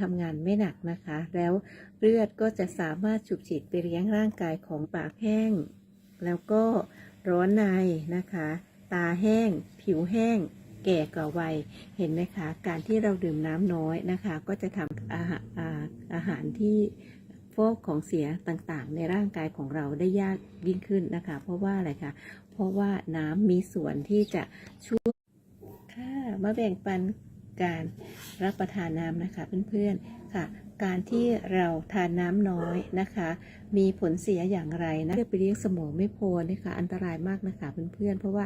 ทำงานไม่หนักนะคะ แล้วเลือดก็จะสามารถฉุบฉีดไปเลี้ยงร่างกายของปากแห้ง แล้วก็ร้อนในนะคะ ตาแห้ง ผิวแห้ง แก่กว่าวัย เห็นไหมคะ การที่เราดื่มน้ำน้อยนะคะ ก็จะทำอาหารอาอาหารที่ฟอกของเสียต่างๆ ในร่างกายของเราได้ยากยิ่งขึ้นนะคะ เพราะว่าอะไรคะ เพราะว่าน้ำมีส่วนที่จะช่วยค่ะมาแบ่งปัน การรับประทานน้ำนะคะเพื่อนๆค่ะ การที่เราทานน้ำน้อยนะคะ มีผลเสียอย่างไรนะไปเลี้ยงสมองไม่พอนะคะอันตรายมากนะคะเพื่อนๆเพราะว่า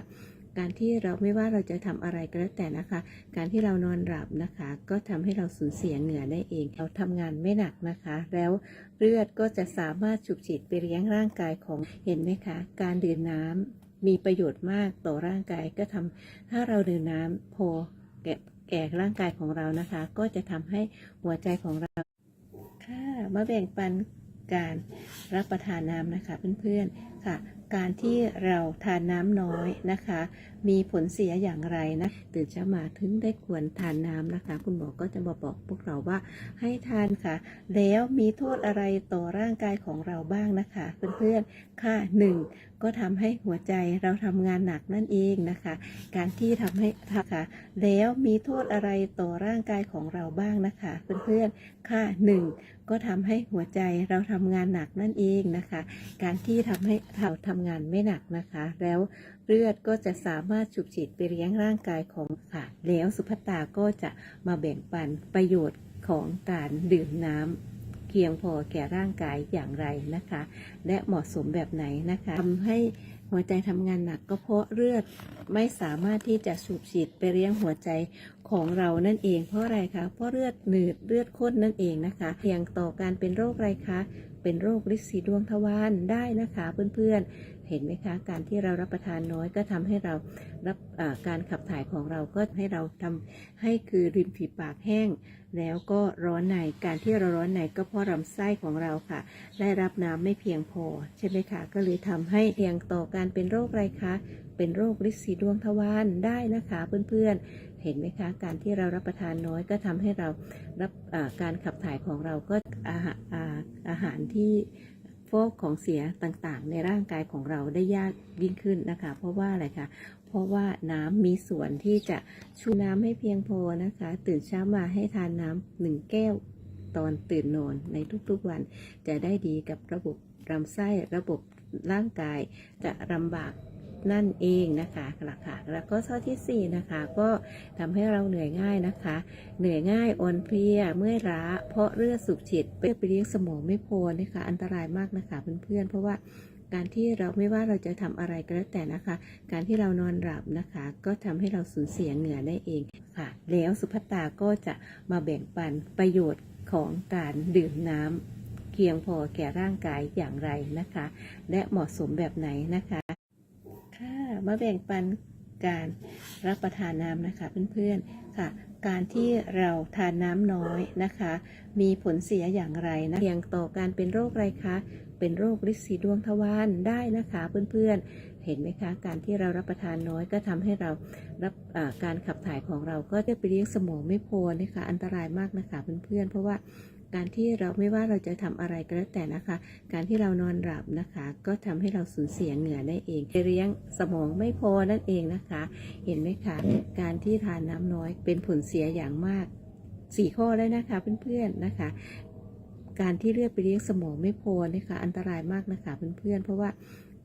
การที่เราไม่ว่าเราจะทำอะไรก็แล้วแต่นะคะ การที่เรานอนหลับนะคะ ก็ทำให้เราสูญเสียเหงื่อได้เอง เราทำงานไม่หนักนะคะ แล้วเลือดก็จะสามารถฉุบฉีดไปเลี้ยงร่างกายของเห็นไหมคะ การดื่มน้ำมีประโยชน์มากต่อร่างกายก็ทำถ้าเราดื่มน้ำพอแก่ แก่ร่างกายของเรานะคะ ก็จะทำให้หัวใจของเราค่ะมาแบ่งปันการรับประทานน้ำนะคะเพื่อนๆค่ะ การที่เราทานน้ำน้อยนะคะ มีผลเสียอย่างไรนะตื่นเช้ามาถึงได้ควรทานน้ำนะคะ คุณหมอก็จะมาบอกพวกเราว่าให้ทานค่ะ แล้วมีโทษอะไรต่อร่างกายของเราบ้างนะคะ เพื่อนๆค่ะหนึ่งก็ทำให้หัวใจเราทำงานหนักนั่นเองนะคะ การที่ทำให้ค่ะแล้วมีโทษอะไรต่อร่างกายของเราบ้างนะคะ เพื่อนๆค่ะหนึ่งก็ทำให้หัวใจเราทำงานหนักนั่นเองนะคะ การที่ทำให้เราทำงานไม่หนักนะคะ แล้วเลือดก็จะสามารถฉุบฉีดไปเลี้ยงร่างกายของค่ะ แล้วสุภตาก็จะมาแบ่งปันประโยชน์ของการดื่มน้ำเพียงพอแก่ร่างกายอย่างไรนะคะ และเหมาะสมแบบไหนนะคะทำให้ หัวใจทำงานหนักก็เพราะเลือดไม่สามารถที่จะสูบฉีดไปเลี้ยงหัวใจของเรานั่นเอง เพราะอะไรคะเพราะเลือดหนืดเลือดข้นนั่นเองนะคะเสี่ยงต่อการเป็นโรคอะไรคะเป็นโรคลินสีดวงทวารได้นะคะเพื่อนๆ เห็นไหมคะ การที่เรารับประทานน้อยก็ทำให้เรารับการขับถ่ายของเราก็ให้เราทำให้คือริมฝีปากแห้ง แล้วก็ร้อนในการที่เราร้อนในก็เพราะลำไส้ของเราค่ะ ได้รับน้ำไม่เพียงพอ ใช่ไหมคะ ก็เลยทำให้เสี่ยงต่อการเป็นโรคอะไรคะเป็นโรคลินสีดวงทวารได้นะคะเพื่อนๆ เห็นไหมคะ การที่เรารับประทานน้อยก็ทำให้เรารับการขับถ่ายของเราก็อาหารอาหารที่ กของเสียต่างๆ ในร่างกายของเราได้ยากยิ่งขึ้นนะคะ เพราะว่าอะไรคะเพราะว่าน้ำมีส่วนที่จะชูน้ำให้เพียงพอนะคะ ตื่นเช้ามาให้ทานน้ำหนึ่งแก้วตอนตื่นนอนในทุกๆวันจะได้ดีกับระบบลำไส้ระบบร่างกายจะลำบาก นั่นเองนะคะล่ะค่ะแล้วก็ข้อที่สี่นะคะ ก็ทำให้เราเหนื่อยง่ายนะคะ เหนื่อยง่ายอ่อนเพลียเมื่อยล้า เพราะเลือดสูบฉีดไปไปเลี้ยงสมองไม่พอนะคะ อันตรายมากนะคะเพื่อนๆเพราะว่าการที่เราไม่ว่าเราจะทำอะไรก็แล้วแต่นะคะ การที่เรานอนหลับนะคะ ก็ทำให้เราสูญเสียเหงื่อได้เองค่ะ แล้วสุภตาก็จะมาแบ่งปันประโยชน์ของการดื่มน้ำเพียงพอแก่ร่างกายอย่างไรนะคะ และเหมาะสมแบบไหนนะคะ มาแบ่งปันการรับประทานน้ำนะคะเพื่อนๆค่ะ การที่เราทานน้ำน้อยนะคะ มีผลเสียอย่างไรนะเสี่ยงต่อการเป็นโรคอะไรคะ เป็นโรคลินสีดวงทวารได้นะคะเพื่อนๆ เห็นไหมคะ การที่เรารับประทานน้อยก็ทำให้เรารับการขับถ่ายของเราก็จะไปเลี้ยงสมองไม่พอนะคะอันตรายมากนะคะเพื่อนๆเพราะว่า การที่เราไม่ว่าเราจะทำอะไรก็แล้วแต่นะคะ การที่เรานอนหลับนะคะ ก็ทำให้เราสูญเสียเหงื่อได้เองเลี้ยงสมองไม่พอนั่นเองนะคะ เห็นไหมคะการที่ทานน้ำน้อยเป็นผลเสียอย่างมากสี่ข้อแล้นะคะเพื่อนๆนะคะ การที่เลือดไปเลี้ยงสมองไม่พอนะคะอันตรายมากนะคะเพื่อนๆเพราะว่า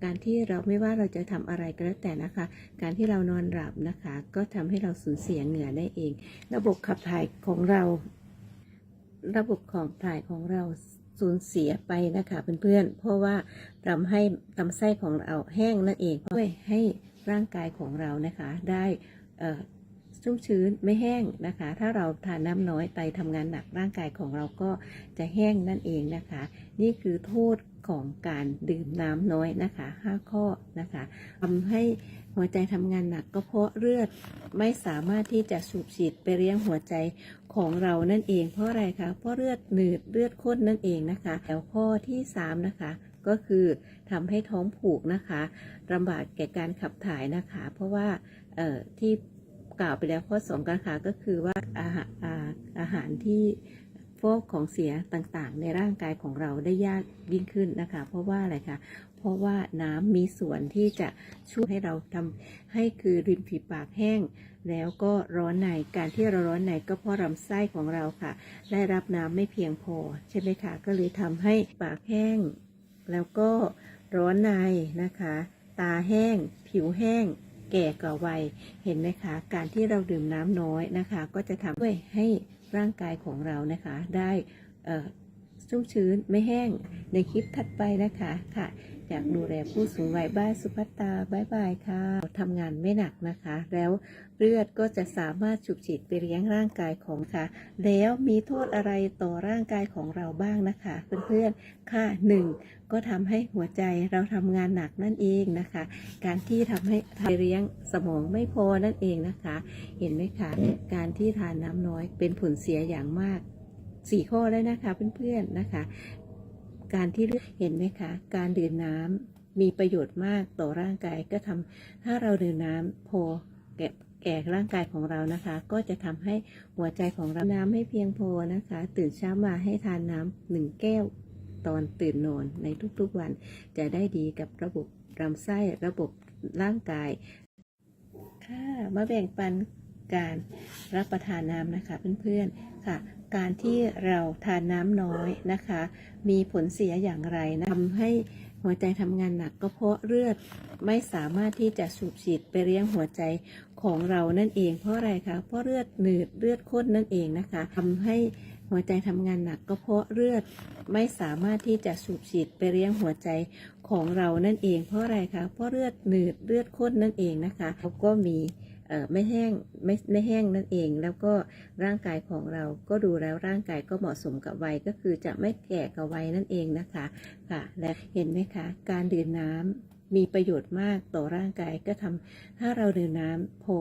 การที่เราไม่ว่าเราจะทำอะไรก็แล้วแต่นะคะ การที่เรานอนหลับนะคะ ก็ทำให้เราสูญเสียเหงื่อได้เอง ระบบขับถ่ายของเรา ระบบของถ่ายของเราสูญเสียไปนะคะเพื่อนๆ เพราะว่าทำให้ลำไส้ของเราแห้งนั่นเองช่วยให้ร่างกายของเรานะคะ ได้ชุ่มชื้นไม่แห้งนะคะ ถ้าเราทานน้ำน้อยไตทำงานหนักร่างกายของเราก็จะแห้งนั่นเองนะคะ นี่คือโทษ ของการดื่มน้ำน้อยนะคะ 5 ข้อนะคะทำให้หัวใจทำงานหนักก็เพราะเลือดไม่สามารถที่จะสูบฉีดไปเลี้ยงหัวใจของเรานั่นเอง เพราะอะไรคะเพราะเลือดหนืดเลือดข้นนั่นเองนะคะแล้วข้อที่3นะคะก็คือทำให้ท้องผูกนะคะลำบากแก่การขับถ่ายนะคะ เพราะว่าที่กล่าวไปแล้วข้อสองกันค่ะก็คือว่าอาหารอาหารที่ ฟอกของเสียต่างๆ ในร่างกายของเราได้ยากยิ่งขึ้นนะคะ เพราะว่าอะไรคะเพราะว่าน้ำมีส่วนที่จะช่วยให้เราทำให้คือริมฝีปากแห้ง แล้วก็ร้อนในการที่เราร้อนในก็เพราะลำไส้ของเราค่ะ ได้รับน้ำไม่เพียงพอใช่ไหมคะก็เลยทำให้ปากแห้ง แล้วก็ร้อนในนะคะ ตาแห้ง ผิวแห้งแก่กว่าวัย เห็นไหมคะ การที่เราดื่มน้ำน้อยนะคะ ก็จะทำด้วยให้ ร่างกายของเรานะคะ ได้ชุ่มชื้นไม่แห้งในคลิปถัดไปนะคะค่ะ อยากดูแลผู้สูงวัยบ้านสุภัตตาบายบายค่ะทำงานไม่หนักนะคะ แล้วเลือดก็จะสามารถฉุบฉีดไปเลี้ยงร่างกายของค่ะ แล้วมีโทษอะไรต่อร่างกายของเราบ้างนะคะ เพื่อนๆค่ะหนึ่งก็ทำให้หัวใจเราทำงานหนักนั่นเองนะคะ การที่ทำให้ทายเลี้ยงสมองไม่พอนั่นเองนะคะ เห็นไหมคะการที่ทานน้ำน้อยเป็นผลเสียอย่างมากสี่ข้อแล้วนะคะเพื่อนๆนะคะ การที่เห็นไหมคะ การดื่มน้ำมีประโยชน์มากต่อร่างกายก็ทำถ้าเราดื่มน้ำพอแก่แก่ร่างกายของเรานะคะ ก็จะทำให้หัวใจของเราน้ำไม่เพียงพอนะคะ ตื่นเช้ามาให้ทานน้ำหนึ่งแก้วตอนตื่นนอนในทุกๆวัน จะได้ดีกับระบบลำไส้ระบบร่างกาย ค่ะ มาแบ่งปันการรับประทานน้ำนะคะเพื่อนๆค่ะ การที่เราทานน้ำน้อยนะคะ มีผลเสียอย่างไรนะทำให้หัวใจทำงานหนักก็เพราะเลือดไม่สามารถที่จะสูบฉีดไปเลี้ยงหัวใจของเรานั่นเอง เพราะอะไรคะเพราะเลือดหนืดเลือดข้นนั่นเองนะคะทำให้หัวใจทำงานหนักก็เพราะเลือดไม่สามารถที่จะสูบฉีดไปเลี้ยงหัวใจของเรานั่นเอง เพราะอะไรคะเพราะเลือดหนืดเลือดข้นนั่นเองนะคะแล้วก็มี ไม่แห้งไม่ไม่แห้งนั่นเอง แล้วก็ร่างกายของเราก็ดูแล้วร่างกายก็เหมาะสมกับวัยก็คือจะไม่แก่กับวัยนั่นเองนะคะค่ะ และเห็นไหมคะ การดื่มน้ำมีประโยชน์มากต่อร่างกายก็ทำถ้าเราดื่มน้ำพอ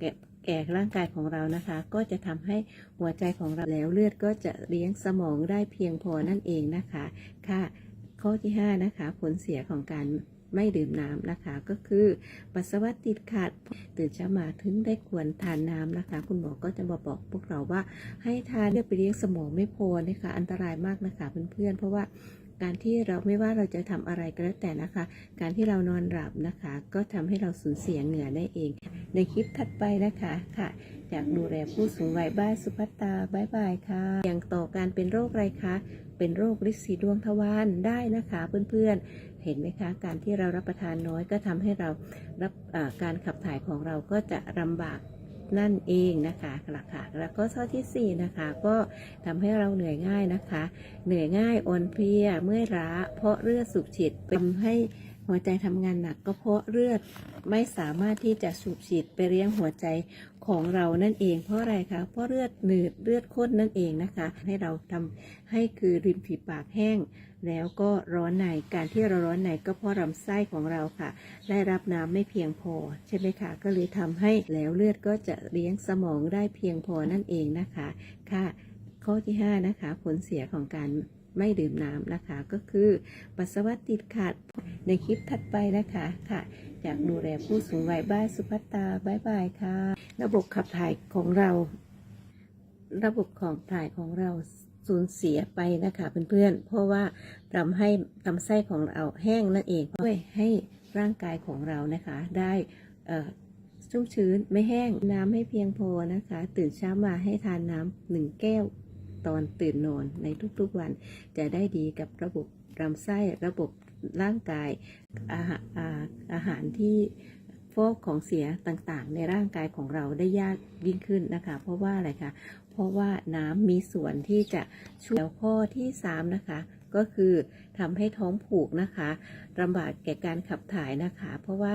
แก่แก่ร่างกายของเรานะคะ ก็จะทำให้หัวใจของเราแล้วเลือดก็จะเลี้ยงสมองได้เพียงพอนั่นเองนะคะค่ะข้อที่ 5 นะคะ ผลเสียของการ ไม่ดื่มน้ำนะคะ ก็คือปัสสาวะติดขัดตื่นเช้ามาถึงได้ควรทานน้ำนะคะ คุณหมอก็จะมาบอกพวกเราว่าให้ทานเลือดไปเลี้ยงสมองไม่พอนะคะอันตรายมากนะคะเพื่อนๆเพราะว่าการที่เราไม่ว่าเราจะทำอะไรก็แล้วแต่นะคะ การที่เรานอนหลับนะคะ ก็ทำให้เราสูญเสียเหงื่อได้เอง ในคลิปถัดไปนะคะค่ะ อยากดูแลผู้สูงวัยบ้านสุภัตตาบายบายค่ะ อย่างต่อการเป็นโรคอะไรคะ เป็นโรคลินสีดวงทวารได้นะคะเพื่อนๆ เห็นไหมคะ การที่เรารับประทานน้อยก็ทำให้เรารับการขับถ่ายของเราก็จะลำบากนั่นเองนะคะหลักค่ะแล้วก็ข้อที่4นะคะ ก็ทำให้เราเหนื่อยง่ายนะคะ เหนื่อยง่ายอ่อนเพลียเมื่อยล้า เพราะเลือดสูบฉีดทำให้ หัวใจทำงานหนักก็เพราะเลือดไม่สามารถที่จะสูบฉีดไปเลี้ยงหัวใจของเรานั่นเอง เพราะอะไรคะเพราะเลือดหนืดเลือดข้นนั่นเองนะคะ ให้เราทำให้คือริมฝีปากแห้ง แล้วก็ร้อนในการที่เราร้อนในก็เพราะลำไส้ของเราค่ะ ได้รับน้ำไม่เพียงพอ ใช่ไหมคะก็เลยทำให้แล้วเลือดก็จะเลี้ยงสมองได้เพียงพอนั่นเองนะคะค่ะ ข้อที่ 5 นะคะ ผลเสียของการไม่ดื่มน้ำนะคะ ก็คือปัสสาวะติดขัด ในคลิปถัดไปนะคะค่ะ อยากดูแลผู้สูงวัยบ้านสุภัตตาบายบายค่ะ ระบบขับถ่ายของเรา ระบบของถ่ายของเราสูญเสียไปนะคะเพื่อนๆ เพราะว่าทำให้ลำไส้ของเราแห้งนั่นเองช่วยให้ร่างกายของเรานะคะ ได้เอชุ่มชื้นไม่แห้งน้ำให้เพียงพอนะคะ ตื่นเช้ามาให้ทานน้ำหนึ่งแก้วตอนตื่นนอนในทุกๆวัน จะได้ดีกับระบบลำไส้ระบบ ร่างกายอาหารอาหารที่พวกของเสียต่างๆ ในร่างกายของเราได้ยากยิ่งขึ้นนะคะ เพราะว่าอะไรคะเพราะว่าน้ำมีส่วนที่จะช่วยข้อที่3นะคะก็คือทำให้ท้องผูกนะคะลำบากแก่การขับถ่ายนะคะ เพราะว่า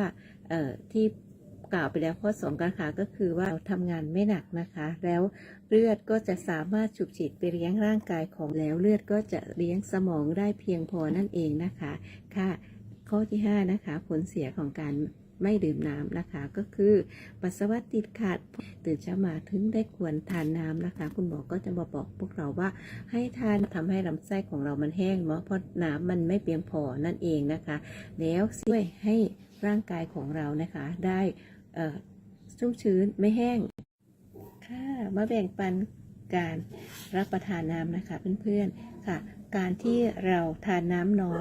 ที่ กล่าวไปแล้วข้อสองกันค่ะก็คือว่าเราทำงานไม่หนักนะคะ แล้วเลือดก็จะสามารถฉุบฉีดไปเลี้ยงร่างกายของแล้วเลือดก็จะเลี้ยงสมองได้เพียงพอนั่นเองนะคะค่ะข้อที่ 5 นะคะ ผลเสียของการไม่ดื่มน้ำนะคะก็คือปัสสาวะติดขัดตื่นเช้ามาถึงได้ควรทานน้ำนะคะ คุณหมอก็จะมาบอกพวกเราว่าให้ทานทำให้ลำไส้ของเรามันแห้งเนาะเพราะน้ำมันไม่เพียงพอนั่นเองนะคะ แล้วช่วยให้ร่างกายของเรานะคะ ได้ ชุ่มชื้นไม่แห้ง ค่ะมาแบ่งปันการรับประทานน้ำนะคะเพื่อนๆค่ะ การที่เราทานน้ำน้อย